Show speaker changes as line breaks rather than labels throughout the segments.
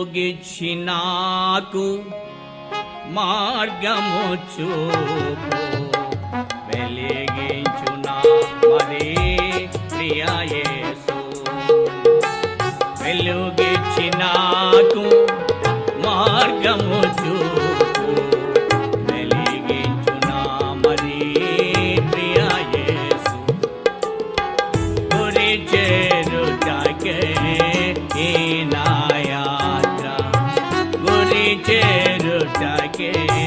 ముగిచినాకు మార్గము చూపు के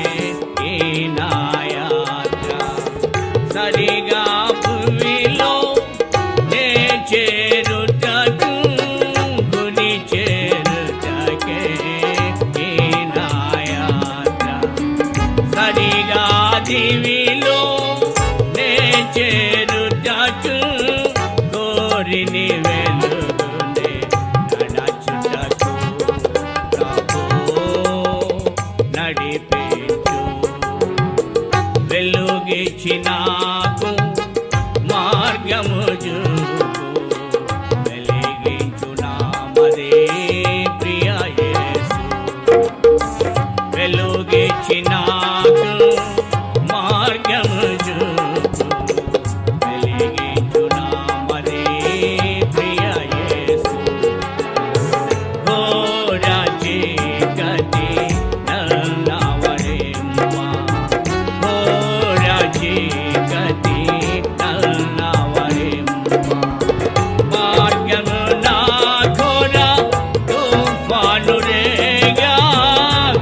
पांडुरेगा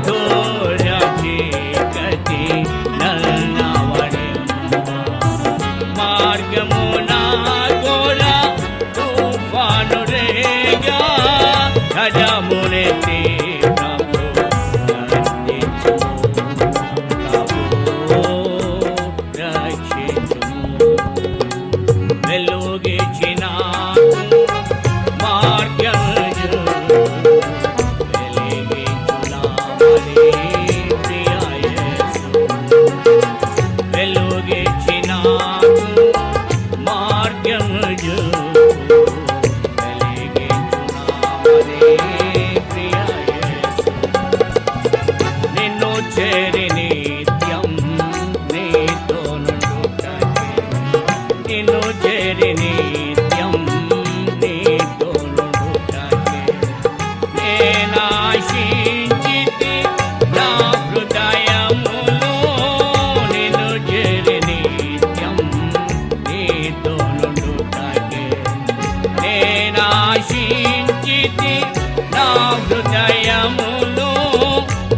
थोराची गती नलनावडे मार्ग मुना गोरा तू पांडुरेगा खडा मुने ती నా హృదయమును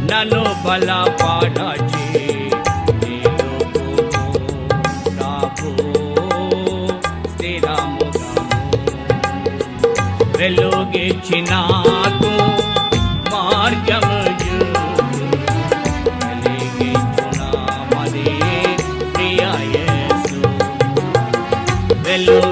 నన్ను బలపడచి వెలుగించినాకు మార్గము వెలుగించున్నామది ప్రియ యేసు. వెలుగు